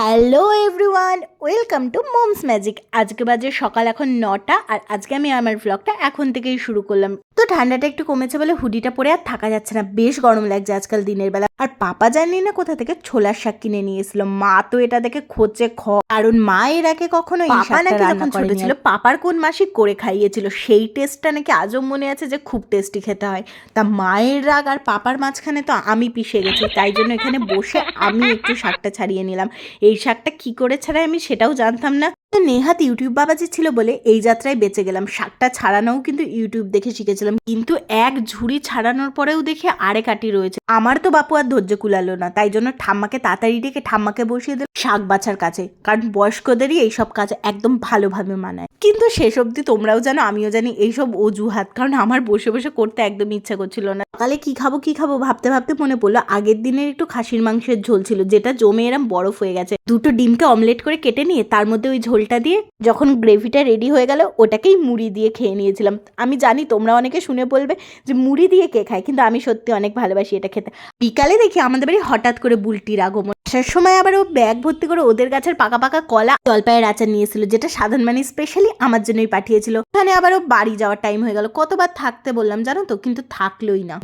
Hello everyone welcome to moms magic আজকে বাজে সকাল এখন নটা আর আজকে আমি আমার ব্লগটা এখন থেকেই শুরু করলাম। তো ঠান্ডাটা একটু কমেছে বলে হুডিটা পরে আর থাকা যাচ্ছে না বেশ গরম লাগছে আজকাল দিনের বেলা। আর পাপা জানি না কোথা থেকে ছোলার শাক কিনে নিয়ে এসেছিল? মা তো এটা দেখে খোঁচে খ। কারণ মা এর আগে কখনো পাপা নাকি যখন ছোট ছিল, পাপার কোন মাসি করে খাইয়েছিল? সেই টেস্টটা নাকি আজও মনে আছে যে খুব টেস্টি খেতে হয়। তা মায়ের রাগ আর পাপার মাঝখানে তো আমি পিষে গেছি তাই জন্য এখানে বসে আমি একটু শাকটা ছাড়িয়ে নিলাম। এই শাকটা কি করে ছাড়াই আমি সেটাও জানতাম না। নেহাত ইউটিউব বাবাজি ছিল বলে এই যাত্রায় বেঁচে গেলাম। শাকটা ছাড়ানোও কিন্তু ইউটিউব দেখে শিখেছিলাম। কিন্তু এক ঝুড়ি ছাড়ানোর পরেও দেখে আরে কাটি রয়েছে। আমার তো বাপু আর ধৈর্য কুলালো না, তাই জন্য ঠাম্মাকে তাড়াতাড়ি ডেকে ঠাম্মাকে বসিয়ে দিল শাক বাছার কাছে। কারণ বয়স্কদেরই এইসব কাজ একদম ভালোভাবে মানায়। কিন্তু শেষ অবধি তোমরাও জানো, আমিও জানি এইসব অজুহাত। কারণ আমার বসে বসে করতে একদম ইচ্ছা করছিল না। সকালে কি খাব কি খাব ভাবতে ভাবতে মনে পড়ল, আগের দিনের একটু খাসির মাংসের ঝোল ছিল, যেটা জমে এরম বরফ হয়ে গেছে। দুটো ডিমকে অমলেট করে কেটে নিয়ে তার মধ্যে ওই ঝোলটা দিয়ে যখন গ্রেভিটা রেডি হয়ে গেল, ওটাকেই মুড়ি দিয়ে খেয়ে নিয়েছিলাম। আমি জানি তোমরা অনেকে শুনে বলবে যে মুড়ি দিয়ে কে খায়, কিন্তু আমি সত্যি অনেক ভালোবাসি এটা খেতে। বিকালে দেখি আমাদের বাড়ি হঠাৎ করে বুলটির আগমন। আসার সময় আবার ও ব্যাগ ভর্তি করে ওদের গাছের পাকা পাকা কলা জলপাইয়ের আচার নিয়েছিল, যেটা সাধারণ মানে স্পেশালি আমার জন্যই পাঠিয়েছিল। ওখানে আবার ও বাড়ি যাওয়ার টাইম হয়ে গেল। কতবার থাকতে বললাম জানো তো, কিন্তু থাকলোই না।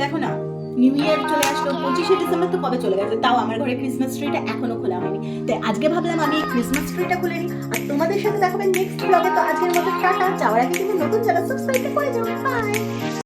দেখো না নিউ ইয়ার চলে আসলো, পঁচিশে ডিসেম্বর তো কবে চলে গেছে? তাও আমার ঘরে ক্রিসমাস ট্রিটা এখনও খোলা হয়নি। তাই আজকে ভাবলাম আমি ক্রিসমাস ট্রিটা খুলে নিই। আর তোমাদের সাথে দেখাবেন নেক্সট ব্লগে তো আজকের মতো টাটা। যাওয়ার আগে কিন্তু নতুন যারা সাবস্ক্রাইব করে